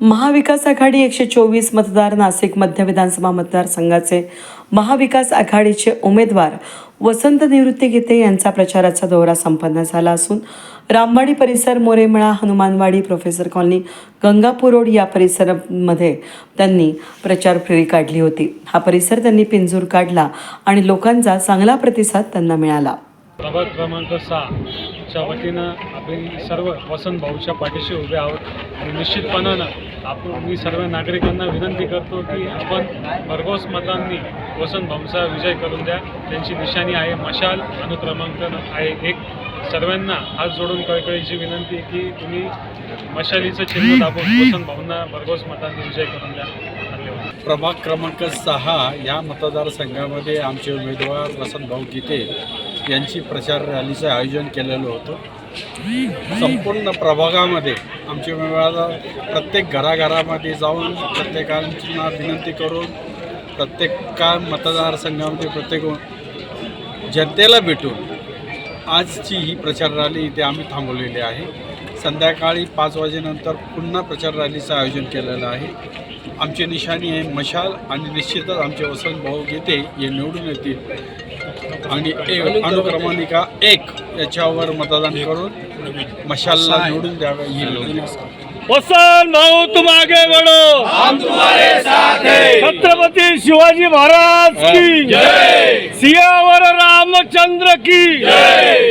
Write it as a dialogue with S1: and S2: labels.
S1: महाविकास आघाडी एकशे चोवीस मतदार नाशिक मध्य विधानसभा मतदारसंघाचे महाविकास आघाडीचे उमेदवार वसंत निवृत्ती गीते यांचा प्रचाराचा दौरा संपन्न झाला असून रामवाडी परिसर Moremala Hanumanwadi professor colony Gangapur road या परिसरामध्ये त्यांनी प्रचार फेरी काढली होती. हा परिसर त्यांनी पिंजूर काढला आणि लोकांचा चांगला प्रतिसाद त्यांना मिळाला.
S2: प्रभाग क्रमांक च्या वतीनं आपण सर्व वसंत भाऊच्या पाठीशी उभे आहोत. आणि निश्चितपणानं आपण मी सर्व नागरिकांना विनंती करतो की आपण भरघोस मतांनी वसंत भाऊचा विजय करून द्या. त्यांची निशाणी आहे मशाल अनुक्रमांक आहे एक. सर्वांना हात जोडून कळकळीची विनंती की तुम्ही मशालीचं चिन्ह दाबून वसंत भाऊंना भरघोस मतांनी विजय करून द्या.
S3: प्रभाग क्रमांक सहा या मतदारसंघामध्ये आमचे उमेदवार वसंतभाऊ गीते. यांची प्रचार रॅलीचं आयोजन केलेलं होतं. संपूर्ण प्रभागामध्ये आमची उमेदवार प्रत्येक घराघरामध्ये जाऊन प्रत्येकांना विनंती करून प्रत्येका मतदारसंघामध्ये प्रत्येक जनतेला भेटून आजची ही प्रचार रॅली इथे आम्ही थांबवलेली आहे. संध्याकाळी पाच वाजेनंतर पुन्हा प्रचार रॅलीचं आयोजन केलेलं आहे. आमची निशाणी आहे मशाल आणि निश्चितच आमचे वसंत भाऊ गीते हे निवडून येतील. आणि एक एक याच्यावर मतदान करून मशालला निवडून द्यावं ही.
S2: वसंत भाऊ तुम आगे बढ़ो हम तुम्हारे साथ हैं. छत्रपति शिवाजी महाराज की जय. सियावर रामचंद्र की जय.